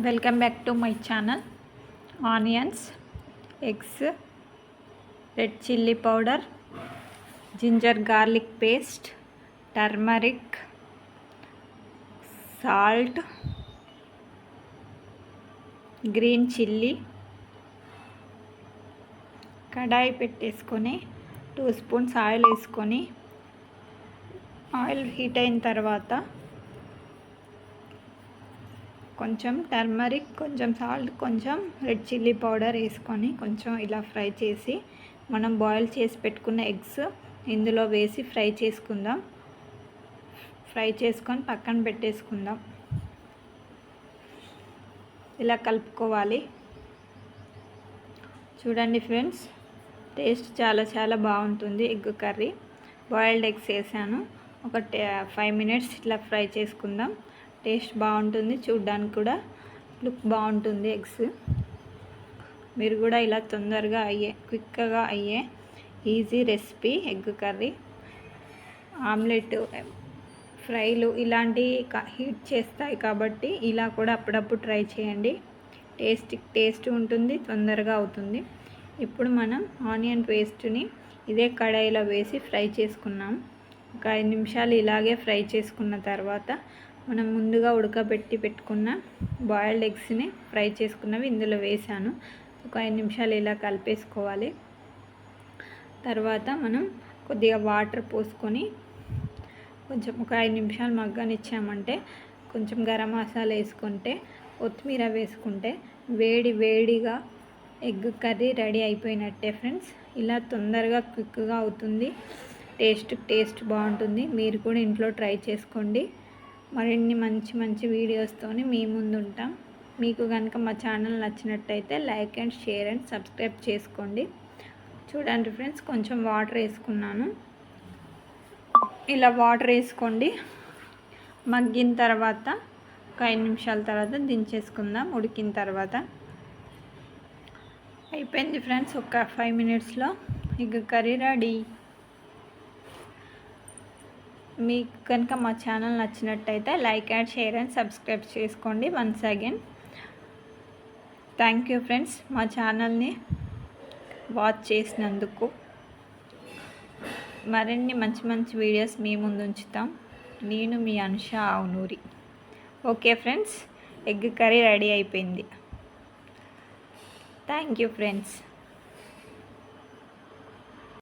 Welcome back to my channel. Onions eggs red chilli powder ginger garlic paste turmeric salt green chilli kadai పెట్టేసుకొని two spoons oil వేసుకొని oil heat అయిన తర్వాత కొంచెం turmeric కొంచెం salt కొంచెం red chilli powder వేసుకొని కొంచెం ఇలా ఫ్రై చేసి మనం బాయిల్ చేసి పెట్టుకున్న ఎగ్స్ ఇందులో వేసి ఫ్రై చేసుకుందాం. ఫ్రై చేసుకొని పక్కన పెట్టేసుకుందాం. ఇలా కలుపుకోవాలి. చూడండి ఫ్రెండ్స్ టేస్ట్ చాలా చాలా బాగుంటుంది ఎగ్ కర్రీ. బాయిల్డ్ ఎగ్స్ వేసాను. ఒక ఫైవ్ మినిట్స్ ఇట్లా ఫ్రై చేసుకుందాం. టేస్ట్ బాగుంటుంది చూడ్డానికి కూడా లుక్ బాగుంటుంది ఎగ్స్. మీరు కూడా ఇలా తొందరగా అయ్యే క్విక్గా అయ్యే easy recipe egg curry. Omelette ఫ్రైలు ఇలాంటివి హీట్ చేస్తాయి కాబట్టి ఇలా కూడా అప్పుడప్పుడు ట్రై చేయండి. టేస్ట్ టేస్ట్ ఉంటుంది తొందరగా అవుతుంది. ఇప్పుడు మనం ఆనియన్ పేస్ట్ని ఇదే కడాయిలో వేసి ఫ్రై చేసుకున్నాం. ఒక ఐదు నిమిషాలు ఇలాగే ఫ్రై చేసుకున్న తర్వాత మనం ముందుగా ఉడకబెట్టి పెట్టుకున్న బాయిల్డ్ ఎగ్స్ని ఫ్రై చేసుకున్నవి ఇందులో వేసాను. ఒక ఐదు నిమిషాలు ఇలా కలిపేసుకోవాలి. తర్వాత మనం కొద్దిగా వాటర్ పోసుకొని కొంచెం ఒక ఐదు నిమిషాలు మగ్గనిచ్చామంటే కొంచెం గరం మసాలా వేసుకుంటే కొత్తిమీర వేసుకుంటే వేడి వేడిగా ఎగ్ కర్రీ రెడీ అయిపోయినట్టే ఫ్రెండ్స్. ఇలా తొందరగా క్విక్గా అవుతుంది. టేస్ట్ టేస్ట్ బాగుంటుంది. మీరు కూడా ఇంట్లో ట్రై చేసుకోండి. మరిన్ని మంచి మంచి వీడియోస్తోని మీ ముందు ఉంటాం మీకు కనుక మా ఛానల్ నచ్చినట్టయితే like and share and subscribe చేసుకోండి. చూడండి ఫ్రెండ్స్ కొంచెం వాటర్ వేసుకున్నాను. ఇలా వాటర్ వేసుకోండి. మగ్గిన తర్వాత ఒక ఐదు నిమిషాల తర్వాత దించేసుకుందాం ఉడికిన తర్వాత. అయిపోయింది ఫ్రెండ్స్ ఒక ఫైవ్ మినిట్స్లో ఇక కర్రీ రెడీ. మీకు కనుక మా ఛానల్ నచ్చినట్టయితే like and share and subscribe చేసుకోండి once again. Thank you friends. మా ఛానల్ని వాచ్ చేసినందుకు మరిన్ని మంచి మంచి వీడియోస్ మీ ముందు ఉంచుతాం. నేను మీ Anusha Avunuri okay friends egg curry ready అయిపోయింది. Thank you friends.